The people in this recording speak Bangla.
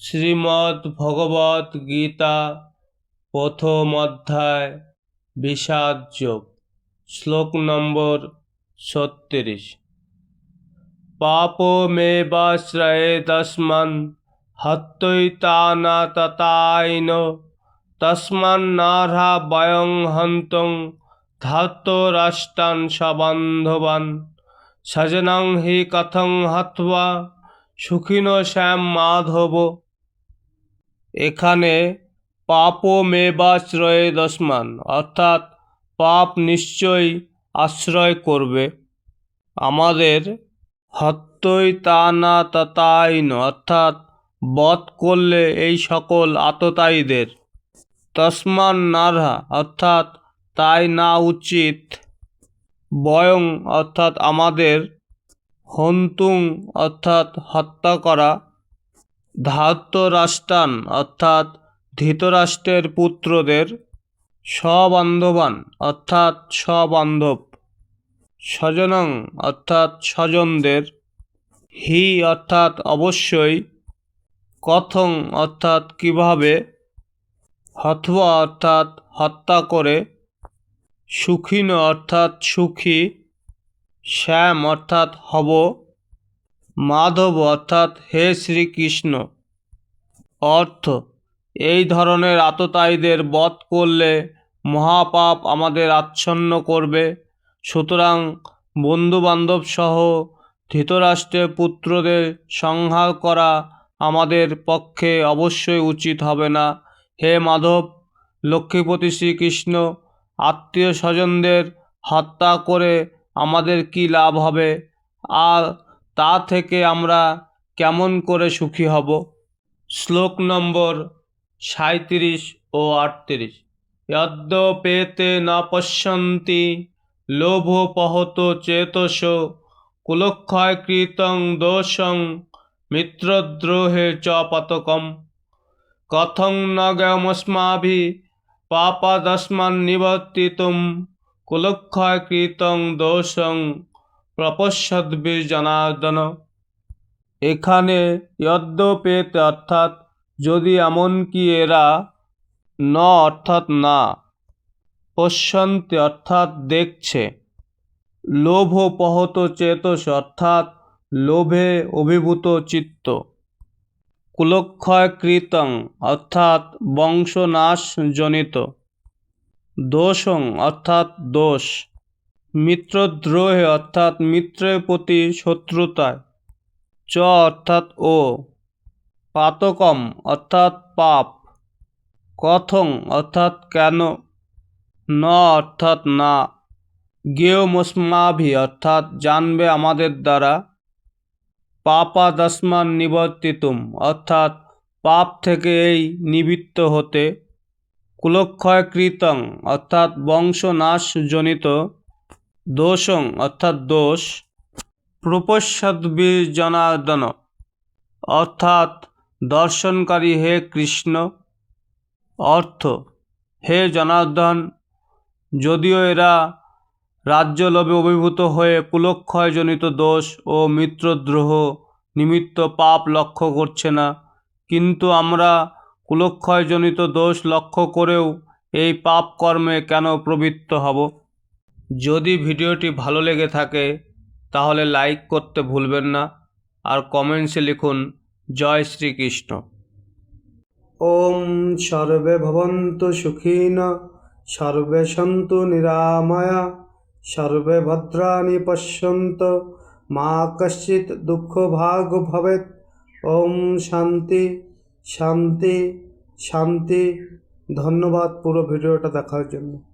শ্রীমদ্ ভগবত গীতা প্রথম অধ্যায় বিষাদ যোগ, শ্লোক নম্বর ছত্রিশ। পাপ মে পাপমেবাশ্রয়ে তস্মান হত্যৈতানা ততাইন তস্মান্নার্হা বয়ং হন্তং ধার্তরাষ্ট্রান সবান্ধবান, সজনং হি কথং হত্বা সুখিন শ্যাম মাধব। এখানে পাপ মেবাশ্রয়ে দশমান অর্থাৎ পাপ নিশ্চয়ই আশ্রয় করবে। আমাদের হত্যই তা না ততাইন অর্থাৎ বধ করলে এই সকল আততায়ীদের। তসমান নারহা, অর্থাৎ তাই না উচিত? বয়ং, অর্থাৎ আমাদের হন্তুং, অর্থাৎ হত্যা করা। ধার্তরাষ্ট্রান অর্থাৎ ধৃতরাষ্ট্রের পুত্রদের সবান্ধবান অর্থাৎ সবান্ধব স্বজনং, অর্থাৎ স্বজনদের। হি, অর্থাৎ অবশ্যই। কথং, অর্থাৎ কীভাবে। হথবা অর্থাৎ হত্যা করে। সুখীন, অর্থাৎ সুখী। শ্যাম, অর্থাৎ হব। মাধব অর্থাৎ হে শ্রীকৃষ্ণ। অর্থ, এই ধরনের আততায়ীদের বধ করলে মহাপাপ আমাদের আচ্ছন্ন করবে। সুতরাং বন্ধুবান্ধব সহ ধৃতরাষ্ট্রের পুত্রদের সংহার করা আমাদের পক্ষে অবশ্যই উচিত হবে না। হে মাধব, লক্ষ্মীপতি শ্রীকৃষ্ণ, আত্মীয় স্বজনদের হত্যা করে আমাদের কি লাভ হবে? আর তা থেকে আমরা কেমন করে সুখী হব? শ্লোক নম্বর সাঁত্রিশ ও আটত্রিশ। যদ্যপেতে ন পশ্যন্তি লোভোপহত চেতস কুলক্ষয়কৃতং দোষং, মিত্রদ্রোহে চ পাতকম। কথং ন জ্ঞমস্মাভি পাপাদস্মান্নিবর্তিতুম কুলক্ষয়কৃতং দোষং প্রপশ্যদ্বির জনার্দন এখানে যদ্যপেত অর্থাৎ যদি এমনকি এরা ন অর্থাৎ না, পশ্যন্তি অর্থাৎ দেখছে। লোভোপহত চেতস অর্থাৎ লোভে অভিভূত চিত্ত। কুলক্ষয়কৃতং অর্থাৎ বংশনাশজনিত। দোষং অর্থাৎ দোষ। মিত্রদ্রোহে, অর্থাৎ মিত্রের প্রতি শত্রুতায়। চ অর্থাৎ ও। পাতকম, অর্থাৎ পাপ। কথং, অর্থাৎ কেন? ন অর্থাৎ না। জ্ঞেয়মস্মাভি অর্থাৎ জানবে আমাদের দ্বারা। পাপাদস্মান নিবর্তিতুম, অর্থাৎ পাপ থেকে এই নিবৃত্ত হতে। কুলক্ষয়কৃতং, অর্থাৎ বংশনাশজনিত। দোষং, অর্থাৎ দোষ প্রপশ্যাদ্বীজনার্দন অর্থাৎ দর্শনকারী হে কৃষ্ণ, অর্থ, হে জনার্দন, যদিও এরা রাজ্যলোভে অভিভূত হয়ে কুলক্ষয়জনিত দোষ ও মিত্রদ্রোহ নিমিত্ত পাপ লক্ষ্য করছে না, কিন্তু আমরা কুলক্ষয়জনিত দোষ লক্ষ্য করেও এই পাপ কর্মে কেন প্রবৃত্ত হব? যদি ভিডিওটি ভালো লেগে থাকে, তাহলে লাইক করতে ভুলবেন না আর কমেন্টসে লিখুন, জয় শ্রীকৃষ্ণ। ওম সর্বে ভবন্ত সুখীন, সর্বে সন্তু নিরাময়া, সর্বে ভদ্রাণি পশ্যন্ত, মা কশ্চিৎ দুঃখ ভাগ ভবেত ওম শান্তি শান্তি শান্তি। ধন্যবাদ পুরো ভিডিওটা দেখার জন্য।